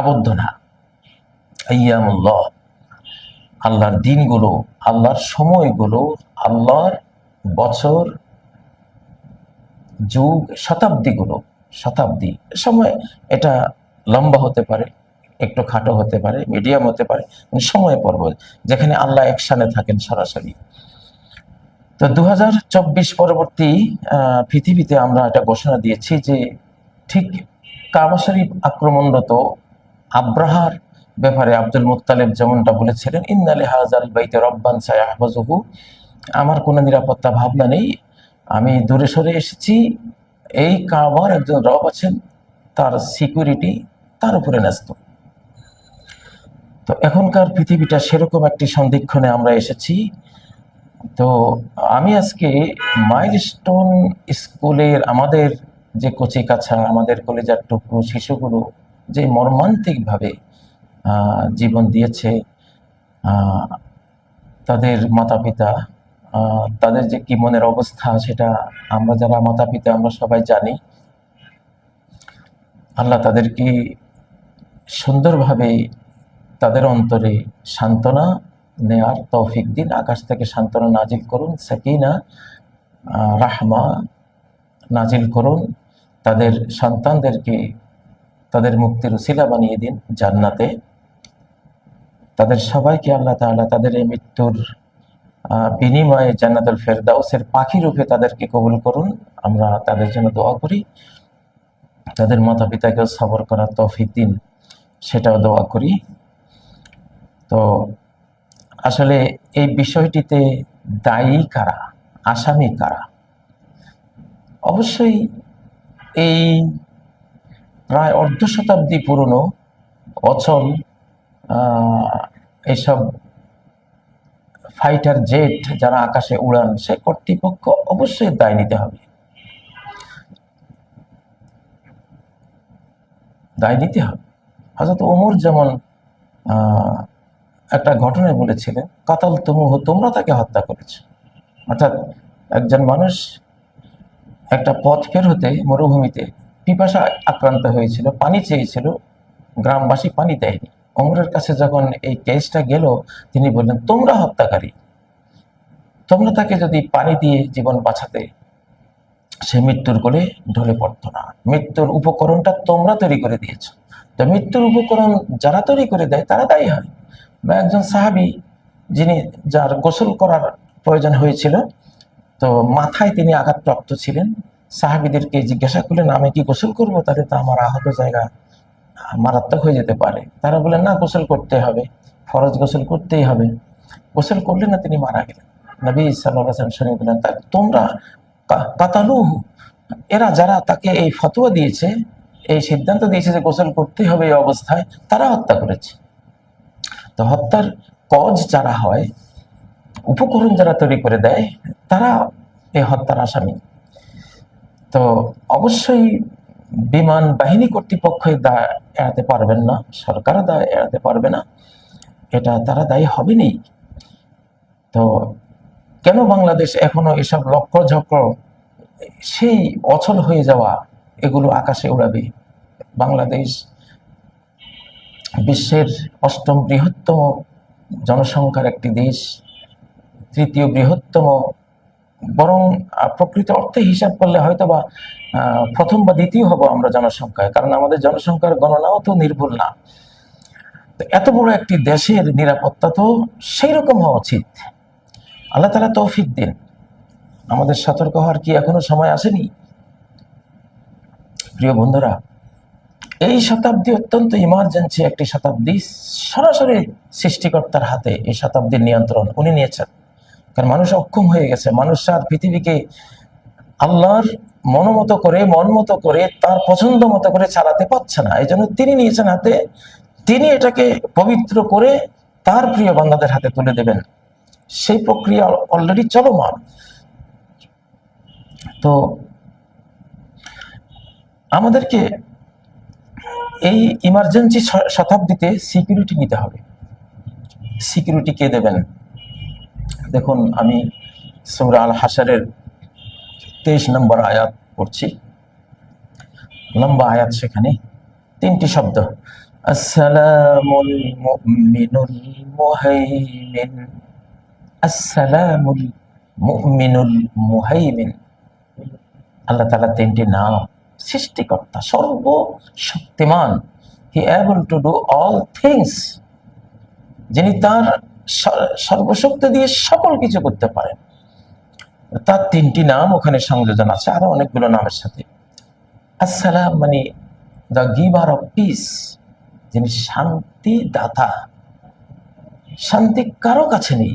আবদ্ধ না। আয়ামুল্লাহ। আল্লাহর দিনগুলো, আল্লাহর সময়গুলো, আল্লাহর বছর, যুগ, শতাব্দীগুলো, শতাব্দী, সময় এটা লম্বা হতে পারে, একটু খাটো হতে পারে মিডিয়াম হতে পারে মানে সময় পর্ব যেখানে আল্লাহ একসানে থাকেন সরাসরি। তো দু হাজার চব্বিশ পরবর্তী পৃথিবীতে আমরা এটা ঘোষণা দিয়েছি যে ঠিক কাবা শরীফ আক্রমণরত আব্রাহার ব্যাপারে আব্দুল মুত্তালেব যেমনটা বলেছিলেন ইন্নালে হাজাল বাইতে রব্বান সায়াহবাজহু আমার কোনো নিরাপত্তা ভাবনা নেই। আমি দূরে সরে এসেছি। এই কাবার একজন রব আছেন, তার সিকিউরিটি তার উপরে ন্যস্ত। তো এখনকার পৃথিবীটা সেরকম একটি সন্ধিক্ষণে আমরা এসেছি। তো আমি আজকে মাইলস্টোন স্কুলের আমাদের যে কচি কাছা আমাদের কলেজার টুকরো, শিশুগুলো যে মর্মান্তিকভাবে জীবন দিয়েছে তাদের মাতা পিতা তাদের যে কি মনের অবস্থা সেটা আমরা যারা মাতা পিতা আমরা সবাই জানি। আল্লাহ তাদেরকে সুন্দরভাবে তাদের অন্তরে সান্ত্বনা নেয়ার তৌফিক দিন। আকাশ থেকে সান্ত্বনা নাজিল করুন, সাকিনা রাহমা নাজিল করুন। তাদের সন্তানদেরকে তাদের মুক্তির উসিলা বানিয়ে দিন জান্নাতে। তাদের সবাইকে আল্লাহ তাআলা তাদের এই মৃত্যুর বিনিময়ে জান্নাতুল ফেরদাউসের পাখি রূপে তাদেরকে কবুল করুন। আমরা তাদের জন্য দোয়া করি। তাদের মাতা পিতাকেও সবর করার তৌফিক দিন, সেটাও দোয়া করি। তো আসলে এই বিষয়টিতে দায়ী কারা, আসামি কারা? অবশ্যই এই প্রায় অর্ধ শতাব্দী পুরনো অচল আহ, এইসব ফাইটার জেট যারা আকাশে উড়ান সে কর্তৃপক্ষ অবশ্যই দায় নিতে হবে। দায় নিতে হবে। হয়তো ওমর যেমন একটা ঘটনায় বলেছিলেন কাতাল তুমুহ তোমরা তাকে হত্যা করেছ। অর্থাৎ একজন মানুষ একটা পথ ফের হতে মরুভূমিতে পিপাসা আক্রান্ত হয়েছিল, পানি চেয়েছিল, গ্রামবাসী পানি দেয়নি। অমরের কাছে যখন এই কেসটা গেল, তিনি বললেন, তোমরা হত্যাকারী। তোমরা তাকে যদি পানি দিয়ে জীবন বাঁচাতে, সে মৃত্যুর কোলে ঢলে পড়তো না। মৃত্যুর উপকরণটা তোমরা তৈরি করে দিয়েছ। তো মৃত্যুর উপকরণ যারা তৈরি করে দেয়, তারা দায়ী হয়। বা একজন সাহাবি, যিনি যার গোসল করার প্রয়োজন হয়েছিল, তো মাথায় তিনি আঘাতপ্রাপ্ত ছিলেন। সাহাবিদেরকে জিজ্ঞাসা করলেন, আমি কি গোসল করব? তাহলে তো আমার আহত জায়গা মারাত্মক হয়ে যেতে পারে। তারা বলেন না, গোসল করতে হবে। ফরজ গোসল করতেই হবে। গোসল করলেন না তিনি মারা গেলেন। নবী সাল্লাম শুনে বললেন, তা তোমরা কা- কাতালুহু? এরা যারা তাকে এই ফতোয়া দিয়েছে, এই সিদ্ধান্ত দিয়েছে যে গোসল করতেই হবে এই অবস্থায়, তারা হত্যা করেছে। তো হত্যার কজ যারা হয়, উপকরণ যারা তৈরি করে দেয়, তারা এই হত্যার আসামি। তো অবশ্যই বিমান বাহিনী কর্তৃপক্ষ দায় এড়াতে পারবেন না সরকার দায় এড়াতে পারবে না, এটা তারা দায়ী হবেনি তো কেন বাংলাদেশ এখনও এসব লক্ষ্য ঝক্র সেই অচল হয়ে যাওয়া এগুলো আকাশে উড়াবে? বাংলাদেশ বিশ্বের অষ্টম বৃহত্তম জনসংখ্যার একটি দেশ, তৃতীয় বৃহত্তম বরং প্রকৃত অর্থে হিসাব করলে হয়তো বা প্রথম বা দ্বিতীয় হব আমরা জনসংখ্যায়, কারণ আমাদের জনসংখ্যার গণনাও তো নির্ভুল না। এত বড় একটি দেশের নিরাপত্তা তো সেই রকম হওয়া উচিত। আল্লাহ তালা তৌফিক দিন। আমাদের সতর্ক হওয়ার কি এখনও সময় আসেনি? প্রিয় বন্ধুরা, এই শতাব্দী অত্যন্ত ইমার্জেন্সি একটি শতাব্দী সরাসরি সৃষ্টিকর্তার হাতে এই শতাব্দীর নিয়ন্ত্রণ উনি নিয়েছেন। কারণ মানুষ অক্ষম হয়ে গেছে। মানুষ আর পৃথিবীকে আল্লাহর মনোমতো করে মন মতো করে, তার পছন্দ মতো করে চালাতে পারছে না। এই জন্য তিনি নিয়েছেন হাতে, তিনি এটাকে পবিত্র করে তার প্রিয় বান্দাদের হাতে তুলে দেবেন। সেই প্রক্রিয়া অলরেডি চলমান। তো আমাদেরকে এই ইমার্জেন্সি শতাব্দীতে সিকিউরিটি নিতে হবে। সিকিউরিটি কে দেবেন? দেখুন, আমি সৌরা আল হাসারের তেইশ নম্বর আয়াত পড়ছি। লম্বা আয়াত সেখানে। তিনটি শব্দ। আল্লাহ তাআলা তিনটি নাম, সৃষ্টিকর্তা, সর্বশক্তিমান। He able to do all things যিনি তার সর্বশক্তি দিয়ে সকল কিছু করতে পারেন। তার তিনটি নাম ওখানে সংযোজন আছে, আরও অনেকগুলো নামের সাথে। আসসালাম মানে দ্য গিভার অফ পিস যিনি শান্তি দাতা শান্তি কারও কাছে নেই।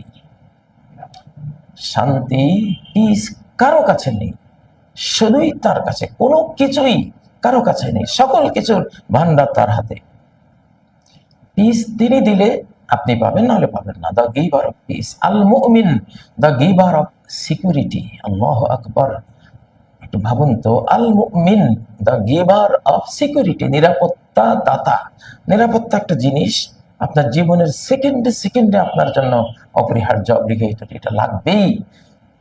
শান্তি, পিস কারও কাছে নেই। শুধুই তার কাছে, কোনো কিছুই কারও কাছে নেই। সকল কিছুর ভান্ডার তার হাতে। পিস তিনি দিলে আপনি পাবেন, নাহলে পাবেন না। দ্য গিভার অফ পিস আল মুমিন দ্য গিভার অফ সিকিউরিটি আল্লাহ আকবর একটু ভাবুন তো আল মুমিন দ্য গিভার অফ সিকিউরিটি নিরাপত্তা দাতা। নিরাপত্তা একটা জিনিস, আপনার জীবনের সেকেন্ডে সেকেন্ডে আপনার জন্য অপরিহার্য অব্লিগেটড এটা লাগবেই।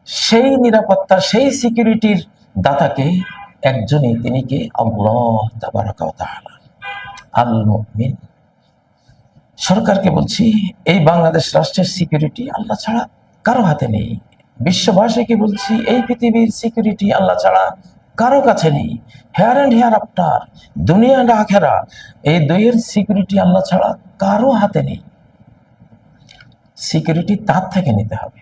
সেই নিরাপত্তা, সেই সিকিউরিটির দাতাকে একজনই, তিনি কে? আল্লাহ তাবারাকা ওয়া তাআলা। আল মুমিন সরকারকে বলছি, এই বাংলাদেশ রাষ্ট্রের সিকিউরিটি আল্লাহ ছাড়া কারও হাতে নেই। বিশ্ববাসীকে বলছি, এই পৃথিবীর সিকিউরিটি আল্লাহ ছাড়া কারও কাছে নেই। হেয়ার অ্যান্ড হেয়ার আফটার দুনিয়া অ্যান্ড আখেরা, এই দুইয়ের সিকিউরিটি আল্লাহ ছাড়া কারও হাতে নেই। সিকিউরিটি তার থেকে নিতে হবে।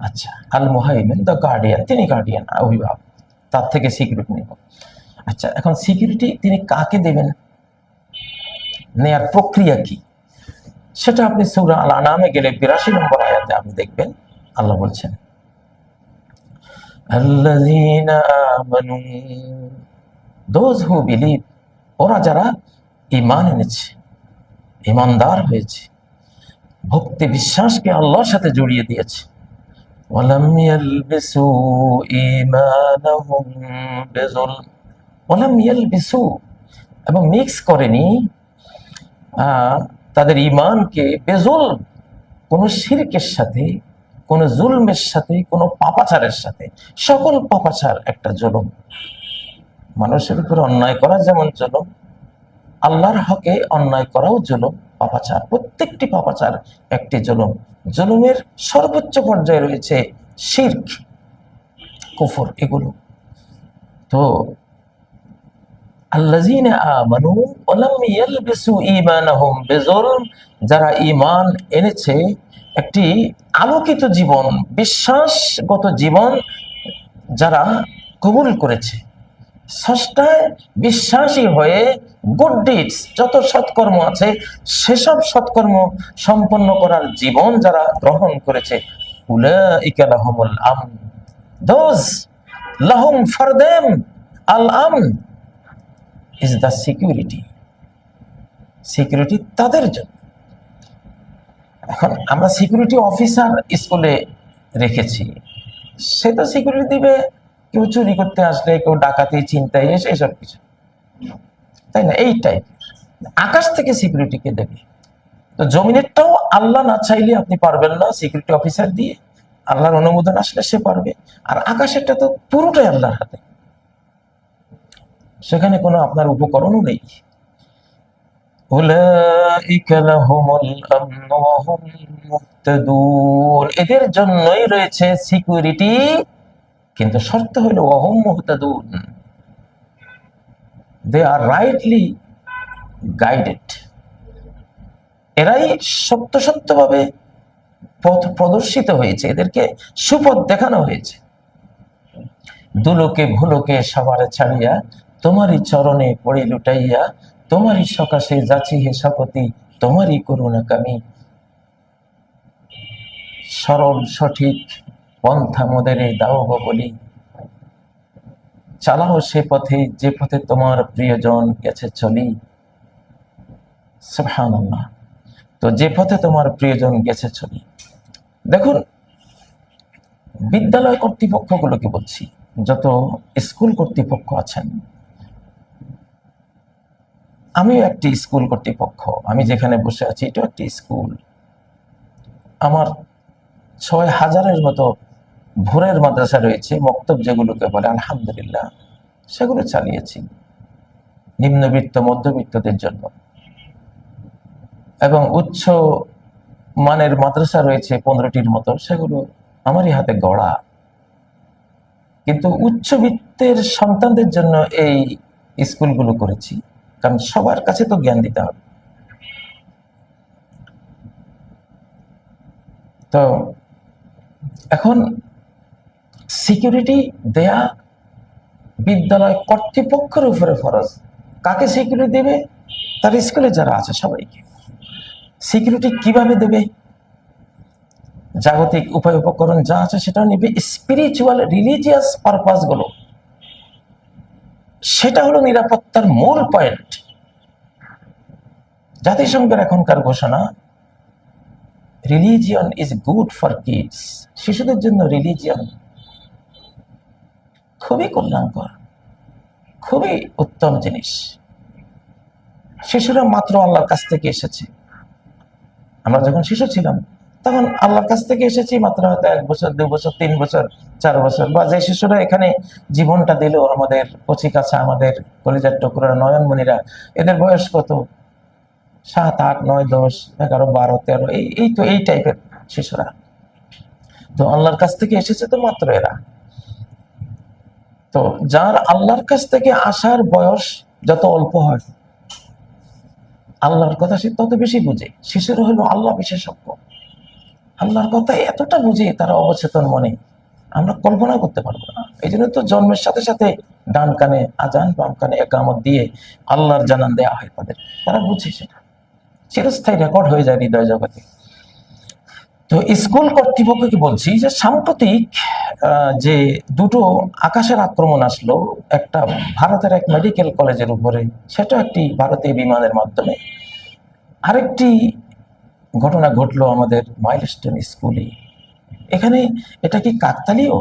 আচ্ছা আল মুহাইমিন দ্য গার্ডিয়ান তিনি গার্ডিয়ান অভিভাবক, তার থেকে সিকিউরিটি নেব। আচ্ছা এখন সিকিউরিটি তিনি কাকে দেবেন? নেয়ার প্রক্রিয়া কি সেটা আপনি সৌরা আল আনামে গেলে বিরাশি নম্বর আয়াতে আপনি দেখবেন আল্লাহ বলছেন الذين آمنوا those who believe ওরা যারা ইমান এনেছে ইমানদার হয়েছে ভক্তি বিশ্বাসকে আল্লাহর সাথে জড়িয়ে দিয়েছে ওয়ালাম ইয়ালবিসু ঈমানাহুম বিযুলম ওয়ালাম ইয়ালবিসু এবং মিক্স করেনি আহ, তাদের ইমানকে বেজুল কোন শিরকের সাথে, কোন জুলমের সাথে, কোন পাপাচারের সাথে। সকল পাপাচার একটা জুলুম। মানুষের উপরে অন্যায় করা যেমন জলম, আল্লাহর হকে অন্যায় করাও জুলুম, পাপাচার। প্রত্যেকটি পাপাচার একটি জুলুম। জুলুমের সর্বোচ্চ পর্যায়ে রয়েছে শির্ক, কুফর এগুলো। তো আল্লাযীনা আমানু ওয়া লাম ইয়ালবিসু ঈমানাহুম যারা ঈমান এনেছে, একটি আলোকিত জীবন, বিশ্বাসগত জীবন যারা কবুল করেছে। ষষ্ঠায় বিশ্বাসী হয়ে গুড ডিডস যত সৎকর্ম আছে, সেসব সৎকর্ম সম্পন্ন করার জীবন যারা গ্রহণ করেছে লাহুম আল আমন ইজ দ্য সিকিউরিটি সিকিউরিটি তাদের জন্য। এখন আমরা সিকিউরিটি অফিসার স্কুলে রেখেছি। সে তো সিকিউরিটি দিবে, কেউ চুরি করতে আসলে, কেউ ডাকাতি চিন্তায় এসে, এসব কিছু। তাই না? এই টাইপ আকাশ থেকে সিকিউরিটি কে দেবে। তো জমিনেরটাও আল্লাহ না চাইলে আপনি পারবেন না সিকিউরিটি অফিসার দিয়ে। আল্লাহর অনুমোদন আসলে সে পারবে। আর আকাশেরটা তো পুরোটাই আল্লাহর হাতে। সেখানে কোনো আপনার উপকরণও নেই। এদের জন্যই রয়েছে সিকিউরিটি, কিন্তু শর্ত হলো ওয়াহুম মুহতাদুন। দে আর রাইটলি গাইডেড এরাই সত্য সত্যভাবে পথ প্রদর্শিত হয়েছে। এদেরকে সুপথ দেখানো হয়েছে। দুলোকে ভুলোকে সবার ছাড়িয়া তোমারই চরণে পড়ে লুটাইয়া, তোমারই সকাশে যাচি হে শকতি তোমারই করুণা কামি সরল, সঠিক পন্থা মোদের দাও বলি। চালাও সে পথে, যে পথে তোমার প্রিয়জন গেছে চলি। তো যে পথে তোমার প্রিয়জন গেছে চলি। দেখুন, বিদ্যালয় কর্তৃপক্ষগুলোকে বলছি, যত স্কুল কর্তৃপক্ষ আছেন আমিও একটি স্কুল কর্তৃপক্ষ। আমি যেখানে বসে আছি, এটাও একটি স্কুল। আমার ছয় হাজারের মতো ভোরের মাদ্রাসা রয়েছে, মক্তব যেগুলোকে বলে আলহামদুলিল্লাহ, সেগুলো চালিয়েছি। নিম্নবিত্ত, মধ্যবিত্তদের জন্য। এবং উচ্চ মানের মাদ্রাসা রয়েছে পনেরোটির মতো, সেগুলো আমারই হাতে গড়া। কিন্তু উচ্চবিত্তের সন্তানদের জন্য এই স্কুলগুলো করেছি। কারণ সবার কাছে তো জ্ঞান দিতে হবে। তো এখন সিকিউরিটি দেয়া বিদ্যালয় কর্তৃপক্ষের উপরে ফরজ। কাকে সিকিউরিটি দেবে? তার স্কুলে যারা আছে সবাইকে। সিকিউরিটি কীভাবে দেবে? জাগতিক উপায় উপকরণ যা আছে সেটা নেবে। স্পিরিচুয়াল রিলিজিয়াস পারপাসগুলো। সেটা হলো নিরাপত্তার মূল পয়েন্ট জাতিসংঘের এখনকার ঘোষণা religion is good for kids শিশুদের জন্য রিলিজিয়ন খুবই কল্যাণকর, খুবই উত্তম জিনিস। শিশুরা মাত্র আল্লাহর কাছ থেকে এসেছে। আমরা যখন শিশু ছিলাম তখন আল্লাহর কাছ থেকে এসেছি মাত্র হয়তো এক বছর, দু বছর, তিন বছর, চার বছর। বা যে শিশুরা এখানে জীবনটা দিল, আমাদের কচি কাছা, আমাদের কলিজার টুকরা নয়নমণিরা, এদের বয়স কত? সাত, আট, নয়, দশ, এগারো, বারো, তেরো, এই এই তো এই টাইপের শিশুরা। তো আল্লাহর কাছ থেকে এসেছে তো মাত্র এরা। তো যার আল্লাহর কাছ থেকে আসার বয়স যত অল্প হয়, আল্লাহর কথা সে তত বেশি বুঝে। শিশুর হলো আল্লাহ বিশেষজ্ঞ। আল্লাহর কথা এতটা বুঝে তারা অবচেতন মনে। আমরা কল্পনা করতে পারব না। এই জন্য তো জন্মের সাথে সাথে ডান কানে আজান বাম কানে একামত দিয়ে আল্লাহর জানান দেয়া হয় তাদের। তারা বুঝে সেটা। চিরস্থায়ী রেকর্ড হয়ে যায় হৃদয় জগতে। তো স্কুল কর্তৃপক্ষকে বলছি যে সাম্প্রতিক যে দুটো আকাশের আক্রমণ আসলো, একটা ভারতের এক মেডিকেল কলেজের উপরে, সেটা একটি ভারতীয় বিমানের মাধ্যমে। আরেকটি ঘটনা ঘটলো আমাদের মাইলস্টোন স্কুলে। এখানে এটা কি কাকতালীয়?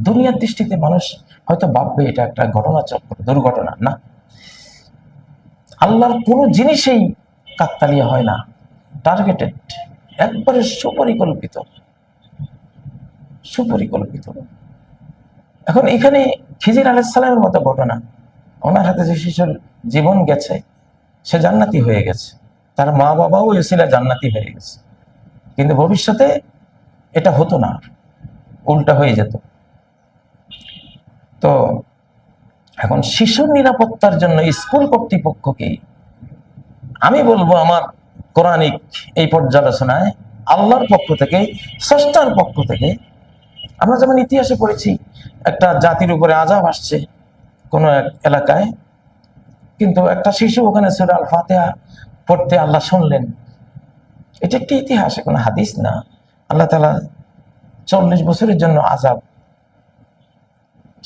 দুনিয়ার দৃষ্টিতে মানুষ হয়তো ভাববে এটা একটা ঘটনা চক্র দুর্ঘটনা, না। আল্লাহর কোনো জিনিসেই কাকতালীয় হয় না টার্গেটেড একবারে সুপরিকল্পিত। সুপরিকল্পিত। এখন এখানে খিজির আলাইসালামের মতো ঘটনা। ওনার হাতে যে শিশুর জীবন গেছে, সে জান্নাতি হয়ে গেছে। তার মা বাবাও এসিলা জান্নাতি হয়ে গেছে। কিন্তু ভবিষ্যতে এটা হতো না, উল্টা হয়ে যেত। তো এখন শিশুর নিরাপত্তার জন্য স্কুল কর্তৃপক্ষকে আমি বলব আমার কোরআনিক এই পর্যালোচনায়, আল্লাহর পক্ষ থেকে, স্রষ্টার পক্ষ থেকে, আমরা যেমন ইতিহাসে পড়েছি, একটা জাতির উপরে আজাব আসছে কোনো এক এলাকায়, কিন্তু একটা শিশু ওখানে সুরাল ফাতেহা পড়তে আল্লাহ শুনলেন। এটা একটি ইতিহাস কোনো হাদিস না। আল্লাহ তালা চল্লিশ বছরের জন্য আজাব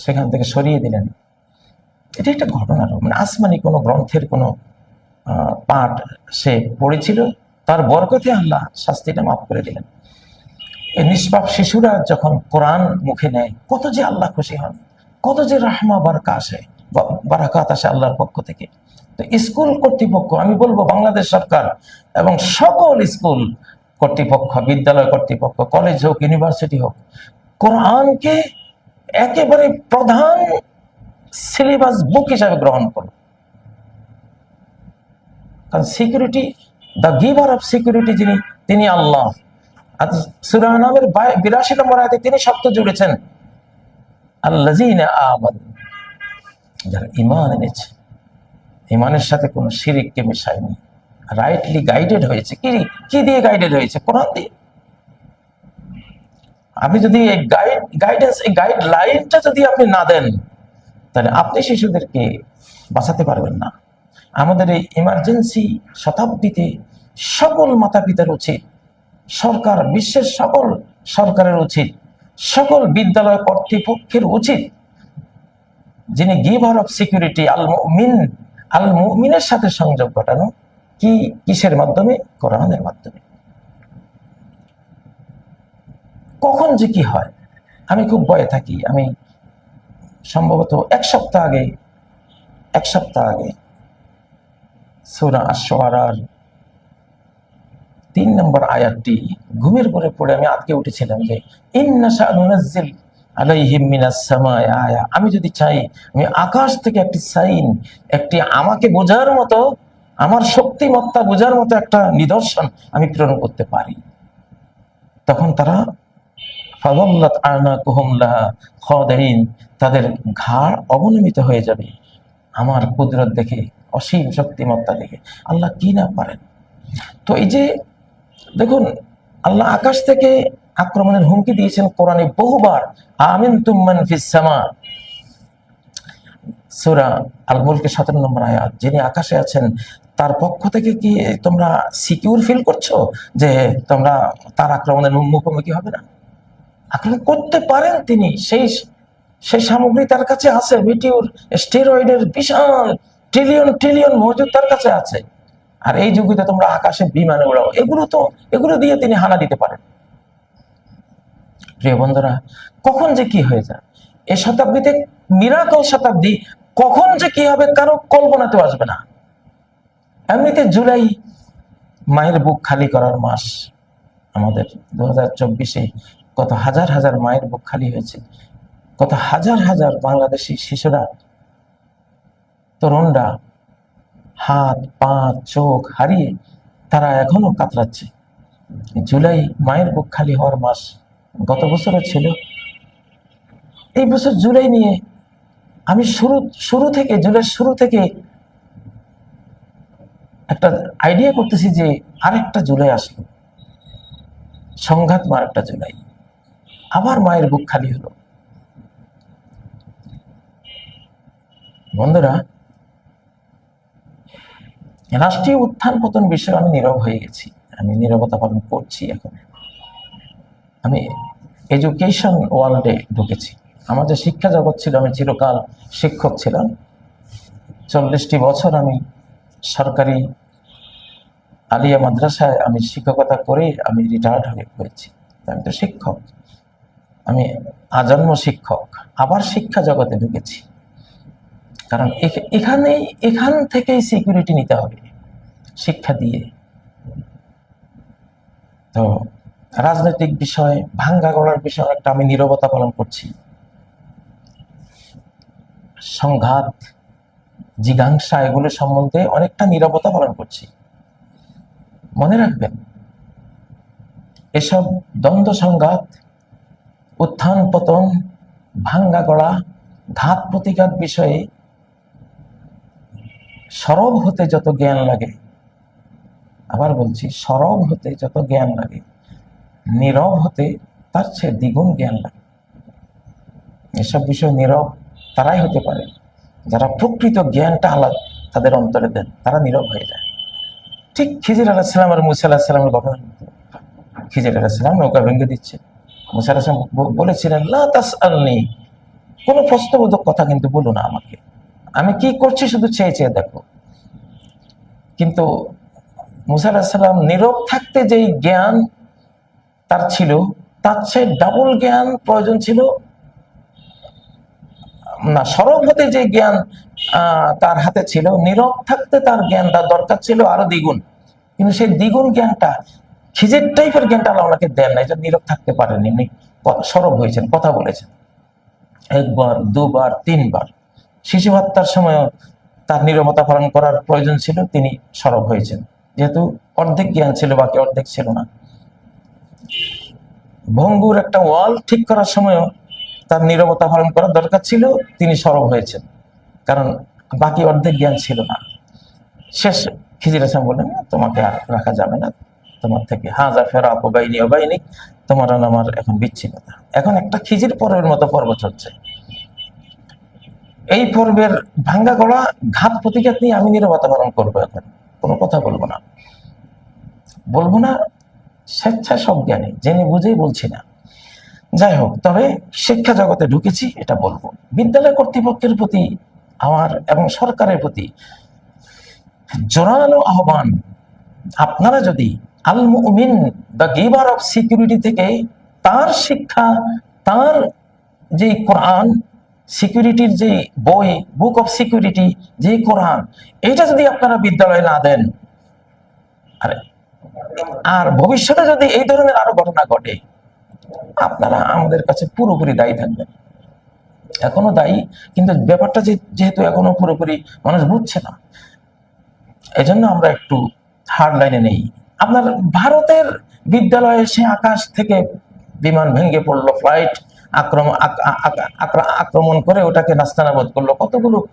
সেখান থেকে সরিয়ে দিলেন। এটা একটা ঘটনা মানে আসমানি কোনো গ্রন্থের কোনো পাঠ সে পড়েছিল, তার বরকতে আল্লাহ শাস্তিটা মাফ করে দিলেন। এই নিষ্পাপ শিশুরা যখন কোরআন মুখে নেয়, কত যে আল্লাহ খুশি হন, কত যে রাহমা বারকা আসে বারাকাত আসে আল্লাহর পক্ষ থেকে। তো স্কুল কর্তৃপক্ষ, আমি বলব বাংলাদেশ সরকার এবং সকল স্কুল কর্তৃপক্ষ, বিদ্যালয় কর্তৃপক্ষ, কলেজ হোক, ইউনিভার্সিটি হোক, কোরআনকে একেবারে প্রধান সিলেবাস বুক হিসাবে গ্রহণ করুন কারণ security, the giver of security যিনি, তিনি আল্লাহ। আর সুরা নামের বিরাশি নম্বর আয়তে তিনি শব্দ জুড়েছেন আল্লাজিনা আমান। যারা ইমান এনেছে ইমানের সাথে কোনো শিরিককে মেশায়নি। রাইটলি গাইডেড হয়েছে। কি কি দিয়ে গাইডেড হয়েছে? কোরআন দিয়ে। আপনি যদি এই গাইড গাইডেন্স এই গাইড লাইনটা যদি আপনি না দেন, তাহলে আপনি শিশুদেরকে বাঁচাতে পারবেন না। আমাদের এই ইমার্জেন্সি শতাব্দীতে সকল মাতা পিতার উচিত, সরকার, বিশ্বের সকল সরকারের উচিত, সকল বিদ্যালয় কর্তৃপক্ষের উচিত যিনি গিভার অফ সিকিউরিটি আল মুমিন, আল মুমিনের সাথে সংযোগ ঘটানো, কি কিসের মাধ্যমে? কোরআনের মাধ্যমে। কখন যে কি হয়, আমি খুব ভয়ে থাকি। আমি সম্ভবত এক সপ্তাহ আগে, এক সপ্তাহ আগে সুরা আশোয়ারার তিন নম্বর আয়াতটি ঘুমের ঘরে পড়ে আমি আটকে উঠেছিলাম যে, ইন্না শানুনাজ্জিল আলাইহিম মিনাস সামায় আয়া। আমি যদি চাই, আমি আকাশ থেকে একটি সাইন, একটি আমাকে বোঝার মতো, আমার শক্তিমত্তা বোঝার মতো একটা নিদর্শন আমি প্রেরণ করতে পারি। তখন তারা তাদের ঘাড় অবনমিত হয়ে যাবে। আমার কুদরত দেখে, অসীম শক্তিমত্তা দেখে। আল্লাহ কি না পারেন? তো এই যে, দেখুন, আল্লাহ আকাশ থেকে আক্রমণের হুমকি দিয়েছেন কোরআনে বহুবার। আমিন তুমান ফিসামা সুরা আল মুলকের সতেরো নম্বর আয়াত, যিনি আকাশে আছেন, তার পক্ষ থেকে কি তোমরা সিকিউর ফিল করছ যে তোমরা তার আক্রমণের মুখোমুখি হবে না? আক্রমণ করতে পারেন তিনি, সেই সেই সামগ্রী তার কাছে আছে মিটিউর স্টেরয়েডের বিশাল ট্রিলিয়ন ট্রিলিয়ন মজুদ তার কাছে আছে। আর এই যুগে তোমরা আকাশে বিমানে উড়াও, এগুলো তো এগুলো দিয়ে তিনি হানা দিতে পারেন। প্রিয় বন্ধুরা, কখন যে কি হয়ে যায়? এ শতাব্দীতে মিরাকল শতাব্দী কখন যে কি হবে কারও কল্পনাতে আসবে না। এমনিতে জুলাই মায়ের বুক খালি করার মাস আমাদের দু হাজার চব্বিশে কত হাজার হাজার মায়ের বুক খালি হয়েছে। কত হাজার হাজার বাংলাদেশি শিশুরা, তরুণরা হাত, পা, চোখ হারিয়ে তারা এখনও কাতরাচ্ছে। জুলাই মায়ের বুক খালি হওয়ার মাস গত বছরও ছিল। এই বছর জুলাই নিয়ে আমি শুরু শুরু থেকে জুলাই শুরু থেকে একটা আইডিয়া করতেছি যে আরেকটা জুলাই আসলো। সংঘাত মার একটা জুলাই। আবার মায়ের বুক খালি হলো। বন্ধুরা, রাষ্ট্রীয় উত্থান পতন বিষয়ে আমি নীরব হয়ে গেছি। আমি নীরবতা পালন করছি এখন। আমি এডুকেশন ওয়ার্ল্ডে ঢুকেছি। আমার যে শিক্ষা জগৎ ছিল, আমি চিরকাল শিক্ষক ছিলাম। চল্লিশটি বছর আমি সরকারি আলিয়া মাদ্রাসায় আমি শিক্ষকতা করে আমি রিটায়ার্ড হয়ে হয়েছি আমি তো শিক্ষক। আমি আজন্ম শিক্ষক। আবার শিক্ষা জগতে ঢুকেছি। কারণ এখ- এখানেই এখান থেকেই সিকিউরিটি নিতে হবে শিক্ষা দিয়ে। তো রাজনৈতিক বিষয়, ভাঙ্গা গড়ার বিষয় একটা আমি নীরবতা পালন করছি। সংঘাত জিজ্ঞাসা এগুলো সম্বন্ধে অনেকটা নীরবতা পালন করছি। মনে রাখবেন, এসব দ্বন্দ্ব সংঘাত, উত্থান পতন, ভাঙ্গা গড়া ঘাত প্রতিঘাত বিষয়ে সরব হতে যত জ্ঞান লাগে, আবার বলছি সরব হতে যত জ্ঞান লাগে নীরব হতে তার চেয়ে দ্বিগুণ জ্ঞান লাগে। এসব বিষয় নীরব তারাই হতে পারে। যারা প্রকৃত জ্ঞানটা আলাদা, তাদের অন্তরে দেন, তারা নীরব হয়ে যায়। ঠিক খিজির আলাহিসাম আর মুসা আলাহিসামের ঘটনা খিজির আলাহিসাম নৌকা ভেঙে দিচ্ছে। মুসা আলাহিসাম বলেছিলেন, লা তাস আলনি কোনো প্রশ্নবোধক কথা কিন্তু বলো না আমাকে। আমি কি করছি শুধু চেয়ে চেয়ে দেখো। কিন্তু মুসা আলাহিসাল্লাম নীরব থাকতে যেই জ্ঞান তার ছিল, তার চেয়ে ডাবল জ্ঞান প্রয়োজন ছিল। না, সরব হতে যে জ্ঞান তার হাতে ছিল, নীরব থাকতে তার জ্ঞানটা দরকার ছিল আরও দ্বিগুণ। কিন্তু সেই দ্বিগুণ জ্ঞানটা, খিজের টাইপের জ্ঞানটা আল্লাহ ওনাকে দেন না এটা নীরব থাকতে পারেনি উনি সরব হয়েছেন, কথা বলেছেন। একবার, দুবার, তিনবার। শিশু হত্যার সময় তার নীরবতা পালন করার প্রয়োজন ছিল, তিনি সরব হয়েছেন। যেহেতু অর্ধেক জ্ঞান ছিল, বাকি অর্ধেক ছিল না। ভঙ্গুর একটা ওয়াল ঠিক করার সময়ও তার নীরবতা পালন করার দরকার ছিল, তিনি সরব হয়েছেন। কারণ বাকি অর্ধেক জ্ঞান ছিল না। শেষ খিজির হাসান বললেন তোমাকে আর রাখা যাবে না। তোমার থেকে, হাজা ফেরা অবাইনি অবাইনিক তোমার আমার এখন বিচ্ছিন্নতা। এখন একটা খিজির পর্বের মতো পর্ব চলছে। এই পর্বের ভাঙ্গা গড়া ঘাত প্রতিঘাত নিয়ে আমি নীরবতা পালন করব এখন। কোনো কথা বলব না। বলব না স্বেচ্ছায় সব জ্ঞানী জেনে বুঝেই বলছি না। যাই হোক, তবে শিক্ষা জগতে ঢুকেছি, এটা বলব। বিদ্যালয় কর্তৃপক্ষের প্রতি আমার এবং সরকারের প্রতি জোরালো আহ্বান, আপনারা যদি আল মুমিন দ্য গিভার অফ সিকিউরিটি থেকে তার শিক্ষা, তার যে কোরআন, সিকিউরিটির যে বই, বুক অফ সিকিউরিটি যে কোরআন এটা যদি আপনারা বিদ্যালয়ে না দেন, আরে আর ভবিষ্যতে যদি এই ধরনের আরও ঘটনা ঘটে, আপনারা আমাদের কাছে পুরোপুরি দায়ী থাকবেন। এখনও দায়ী, কিন্তু ব্যাপারটা যেহেতু এখনও পুরোপুরি মানুষ বুঝছে না, এজন্য আমরা একটু হার্ড লাইনে নেই। আপনার ভারতের বিদ্যালয়ে সে আকাশ থেকে বিমান ভেঙে পড়ল ফ্লাইট আক্রমণ আক- আক- আক্রমণ করে ওটাকে নাস্তানাবোধ করল, কতগুলো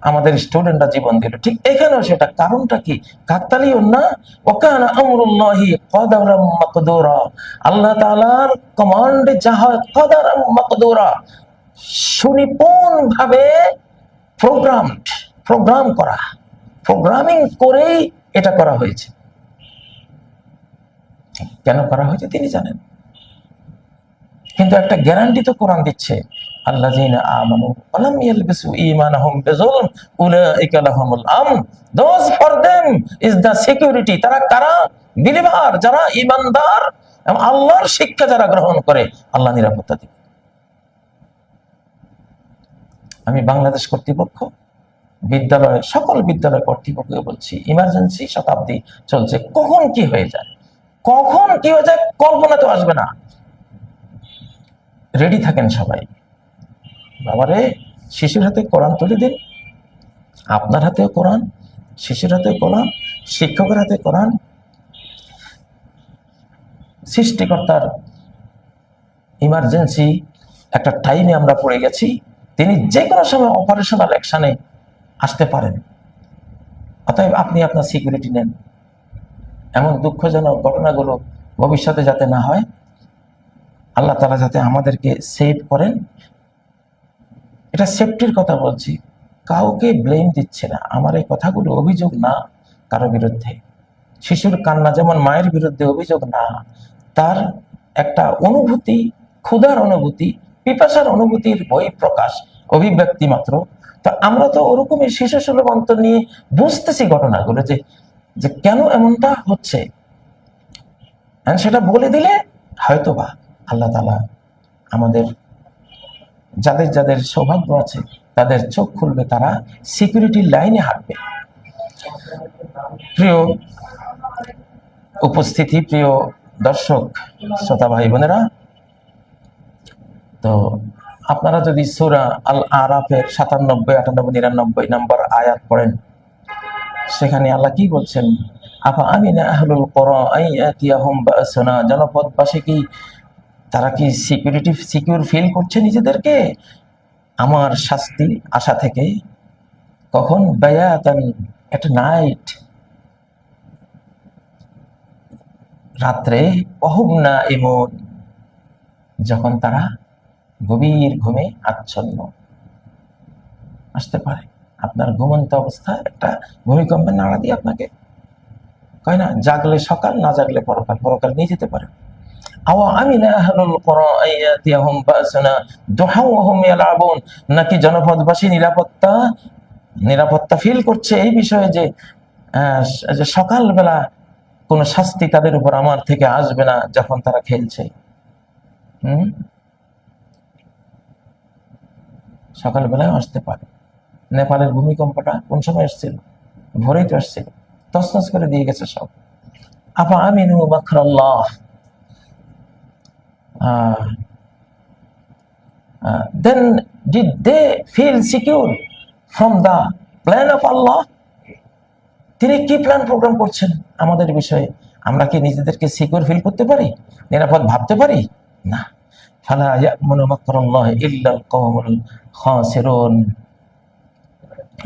আমাদের স্টুডেন্টরা জীবন দিল। ঠিক এখানেও সেটা। কারণটা কি? কাকতালি না ওকান আমরুল্লাহি কদারাম মাকদুরা। আল্লাহ তাআলার কমান্ডে যা হয় কদারাম মাকদুরা সুনিপুণ ভাবে প্রোগ্রাম প্রোগ্রাম করা। প্রোগ্রামিং করেই এটা করা হয়েছে। কেন করা হয়েছে তিনি জানেন। কিন্তু একটা গ্যারান্টি তো কোরআন দিচ্ছে, আল্লাযীনা আমানু উলাইকা আমন। Those for them is the security তারা কারা? বিলিভার যারা এবং আল্লাহর শিক্ষা যারা গ্রহণ করে, আল্লাহ নিরাপত্তা দিবে। আমি বাংলাদেশ কর্তৃপক্ষ, বিদ্যালয়, সকল বিদ্যালয় কর্তৃপক্ষকে বলছি, ইমার্জেন্সি শতাব্দী চলছে। কখন কি হয়ে যায়? কখন কি হয়ে যায়? কল্পনা তো আসবে না। রেডি থাকেন সবাই। বাবারে, শিশুর হাতে কোরআন তুলে দিন। আপনার হাতেও কোরআন, শিশুর হাতে কোরআন, শিক্ষকের হাতে কোরআন। সৃষ্টিকর্তার ইমার্জেন্সি একটা টাইমে আমরা পড়ে গেছি। তিনি যে কোনো সময় অপারেশনাল অ্যাকশনে আসতে পারেন। অতএব আপনি আপনার সিকিউরিটি নেন। এমন দুঃখজনক ঘটনাগুলো ভবিষ্যতে যাতে না হয় আল্লাহ তালা যাতে আমাদেরকে সেভ করেন। এটা সেফটির কথা বলছি। কাউকে ব্লেম দিচ্ছে না। আমার এই কথাগুলো অভিযোগ না কারও বিরুদ্ধে। শিশুর কান্না যেমন মায়ের বিরুদ্ধে অভিযোগ না, তার একটা অনুভূতি, ক্ষুধার অনুভূতি, পিপাসার অনুভূতির বই প্রকাশ, অভিব্যক্তি মাত্র। তো আমরা তো ওরকমই শিশু সুলভ অন্তর নিয়ে বুঝতেছি ঘটনাগুলো যে যে কেন এমনটা হচ্ছে। সেটা বলে দিলে হয়তো বা আল্লাহ তালা আমাদের যাদের যাদের সৌভাগ্য আছে, তাদের চোখ খুলবে, তারা সিকিউরিটির লাইনে হাঁটবে। প্রিয় উপস্থিতি, প্রিয় দর্শক, শ্রোতা ভাই বোনেরা, তো আপনারা যদি সুরা আল আরাফের সাতানব্বই, আটানব্বই, নিরানব্বই নম্বর আয়াত পড়েন, সেখানে আল্লাহ কি বলছেন? আপা আমিনা আহলুল করা জনপদবাসী কি তারা কি সিকিউরিটি সিকিউর ফিল করছে নিজেদেরকে? আমার শাস্তি আশা থেকে কখন? বায়াতান একটা নাইট রাত্রে অহুম না এমন, যখন তারা গভীর ঘুমে আচ্ছন্ন। আসতে পারে, আপনার ঘুমন্ত অবস্থা একটা ভূমিকম্পের নাড়া দিয়ে আপনাকে, কয় না, জাগলে সকাল, না জাগলে পরকাল পরকাল নিয়ে যেতে পারে। আওয়া আমিনা আহলুল কুরা আইয়াতিয়াহুম বাসনা হুম ইয়ালাবুন। নাকি জনপদবাসী নিরাপত্তা নিরাপত্তা ফিল করছে এই বিষয়ে যে সকালবেলা কোনো শাস্তি তাদের উপর আমার থেকে আসবে না যখন তারা খেলছে। হুম? সকালবেলায় আসতে পারে। নেপালের ভূমিকম্পটা কোন সময় এসেছিল ভোরেই তো এসেছিল তসনস করে দিয়ে গেছে সব। আপা আমিনু মাখরাল্লাহ uh, uh, then did they feel secure from the plan of Allah? তিনি কি প্ল্যান প্রোগ্রাম করছেন? আমাদের বিষয়ে আমরা কি নিজেদেরকে সিকিউর ফিল করতে পারি? নিরাপদ ভাবতে পারি? না।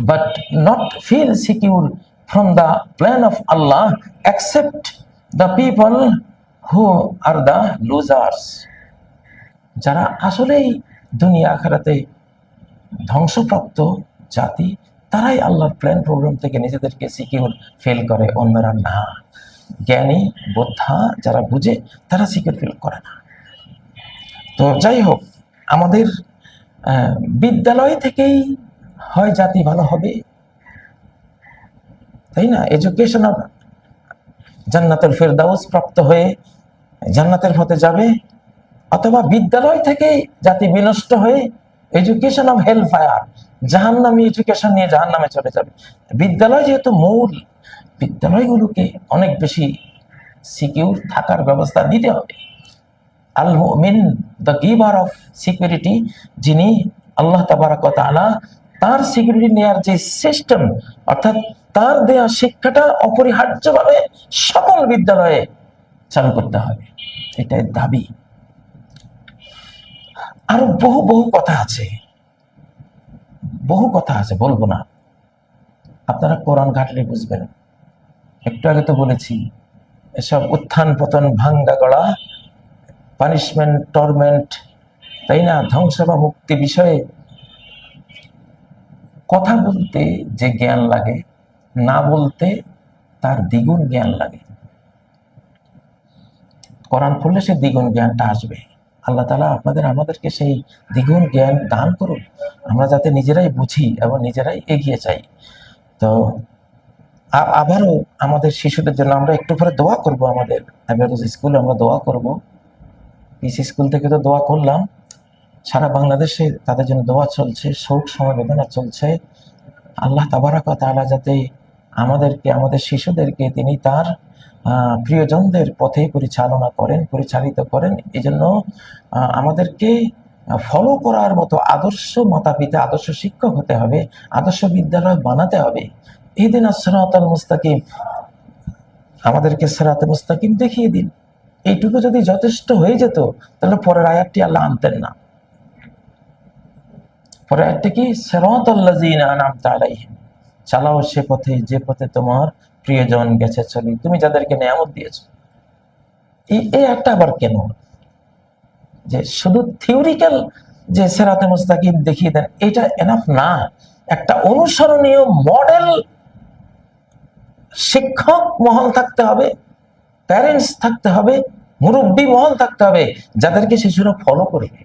But not feel secure from the plan of Allah accept the people who are the losers যারা আসলেই দুনিয়া আখেরাতে ধ্বংসপ্রাপ্ত জাতি, তারাই আল্লাহর প্ল্যান প্রোগ্রাম থেকে নিজেদেরকে সিকিউর ফিল করে, অন্যরা না। জ্ঞানী, বোদ্ধা যারা বুঝে, তারা সিকিউর ফিল করে না। তো যাই হোক, আমাদের বিদ্যালয় থেকেই হয় জাতি ভালো হবে, তাই না? এডুকেশন অফ জান্নাতুল ফেরদাউস প্রাপ্ত হয়ে জান্নাতের পথে যাবে, অথবা বিদ্যালয় থেকেই জাতি বিনষ্ট হয়ে এডুকেশন অফ হেল ফায়ার জাহান্নামী এডুকেশন নিয়ে জাহান্নামে চলে যাবে। বিদ্যালয় যেহেতু মূল, বিদ্যালয়গুলোকে অনেক বেশি সিকিউর থাকার ব্যবস্থা দিতে হবে। আল মুমিন দ্য গিভার অফ সিকিউরিটি যিনি আল্লাহ তাবারাক ওয়া তাআলা তার সিকিউরিটি নেয়ার যে সিস্টেম অর্থাৎ তার দেয়া শিক্ষাটা অপরিহার্যভাবে সকল বিদ্যালয়ে চালু করতে হবে এটাই দাবি। আরও বহু বহু কথা আছে। বহু কথা আছে, বলব না। আপনারা কোরআন ঘাটলে বুঝবেন। একটু আগে তো বলেছি, এসব উত্থান পতন ভাঙ্গা গড়া পানিশমেন্ট টর্মেন্ট তাই না? ধ্বংস বা মুক্তি বিষয়ে কথা বলতে যে জ্ঞান লাগে, না বলতে তার দ্বিগুণ জ্ঞান লাগে। কোরআন পড়লে সে দ্বিগুণ জ্ঞানটা আসবে। আল্লাহ তালা আপনাদের, আমাদেরকে সেই দ্বিগুণ জ্ঞান দান করুন আমরা যাতে নিজেরাই বুঝি এবং নিজেরাই এগিয়ে যাই। তো আবারও আমাদের শিশুদের জন্য আমরা একটু পরে দোয়া করব আমাদের। আবেরোজ স্কুলে আমরা দোয়া করব। পিস স্কুল থেকে তো দোয়া করলাম। সারা বাংলাদেশে তাদের জন্য দোয়া চলছে, শোক সমবেদনা চলছে। আল্লাহ তাবারাক ওয়া যাতে আমাদেরকে, আমাদের শিশুদেরকে তিনি তার প্রিয়জনদের পথে পরিচালনা করেন, পরিচালিত করেন। এই জন্য আমাদেরকে ফলো করার মতো আদর্শ মাতা পিতা আদর্শ শিক্ষক হতে হবে, আদর্শ বিদ্যালয় বানাতে হবে। এই দিন আসরাতাল মুস্তাকিম। আমাদেরকে সেরাতে মুস্তাকিম দেখিয়ে দিন। এইটুকু যদি যথেষ্ট হয়ে যেত, তাহলে পরের আয়াতটি আল্লাহ আনতেন না। পরের আয়াতটা কি? সেরাতাল্লাযীনা আনআমতা আলাইহিম। চালাও সে পথে, যে পথে তোমার প্রিয়জন গেছে, চলি। তুমি যাদেরকে নেয়ামত দিয়েছ। এই একটা আবার কেন? যে শুধু থিওরিক্যাল যে সেরাতে মুস্তাকিম দেখিয়ে দেন, এটা এনাফ না। একটা অনুসরণীয় মডেল শিক্ষক মহল থাকতে হবে প্যারেন্টস থাকতে হবে, মুরব্বী মহল থাকতে হবে, যাদেরকে শিশুরা ফলো করবে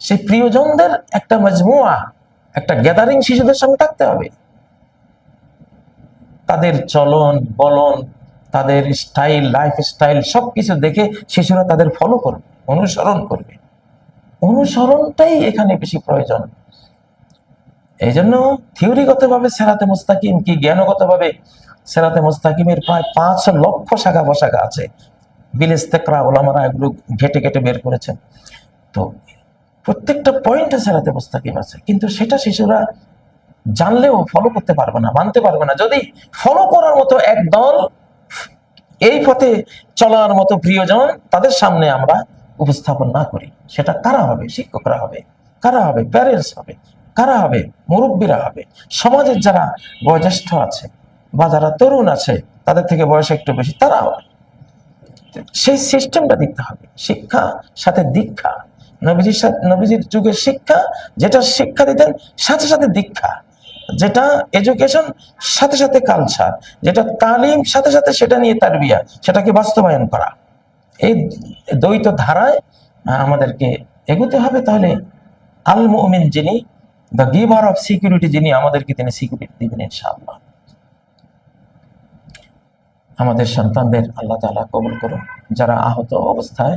সেই প্রিয়জনদের একটা মজমুয়া একটা গ্যাদারিং শিশুদের সঙ্গে থাকতে হবে। তাদের চলন, বলন, তাদের স্টাইল লাইফ স্টাইল সবকিছু দেখে শিশুরা তাদের ফলো করবে, অনুসরণ করবে। অনুসরণটাই এখানে বেশি প্রয়োজন। এই জন্য থিওরিগতভাবে সেরাতে মুস্তাকিম কি জ্ঞানগতভাবে সেরাতে মুস্তাকিমের প্রায় পাঁচ লক্ষ শাখা বসাখা আছে। বিলেস তেকরা ওলামারা এগুলো ঘেটে ঘেটে বের করেছেন। তো প্রত্যেকটা পয়েন্টে সেরাতে মুস্তাকিম আছে। কিন্তু সেটা শিশুরা জানলেও ফলো করতে পারবে না, মানতে পারবে না। যদি ফলো করার মতো একদল এই পথে চলার মতো প্রিয়জন তাদের সামনে আমরা উপস্থাপন না করি, সেটা কারা হবে? শিক্ষকরা হবে, কারা হবে? প্যারেন্টস হবে, কারা হবে? মুরব্বীরা হবে। সমাজের যারা বয়োজ্যেষ্ঠ আছে বা যারা তরুণ আছে, তাদের থেকে বয়স একটু বেশি তারা হবে সেই সিস্টেমটা দিতে হবে। শিক্ষা সাথে দীক্ষা। নবীজির সাথে, নবীজির যুগের শিক্ষা, যেটা শিক্ষা দিতেন, সাথে সাথে দীক্ষা। যেটা এডুকেশন সাথে সাথে কালচার যেটা তালিম সাথে সাথে সেটা নিয়ে তারবিয়া, সেটাকে বাস্তবায়ন করা। এই দ্বৈত ধারায় আমাদেরকে এগোতে হবে তাহলে আল মুমিন যিনি দ্য গিভার অফ সিকিউরিটি যিনি, আমাদেরকে তিনি সিকিউরিটি দিবেন ইনশাআল্লাহ। আমাদের সন্তানদের আল্লাহ তাআলা কবুল করুন। যারা আহত অবস্থায়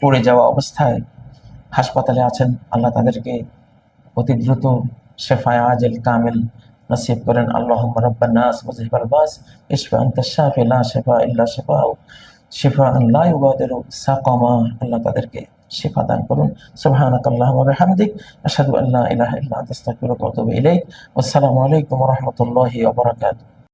পড়ে যাওয়া অবস্থায় হাসপাতালে আছেন, আল্লাহ তাদেরকে অতি দ্রুত শেফায় আজেল কামিল নসিব করেন আল্লাহ রব্বান নাস মুজিব আল বাস ইশফা আনতা শাফি লা শেফা ইল্লা শিফাউ শেফা আল্লাহ ইউবাদের সাকমা আল্লাহ তাদেরকে শেফা দান করুন। সুবহানাক আল্লাহুম্মা বিহামদিক আশহাদু আল্লা ইলাহা ইল্লা আনতা আস্তাগফিরুকা ওয়া আতুবু ইলাইক ওয়াসসালামু আলাইকুম ওয়া রাহমাতুল্লাহি ওয়া বারাকাতুহু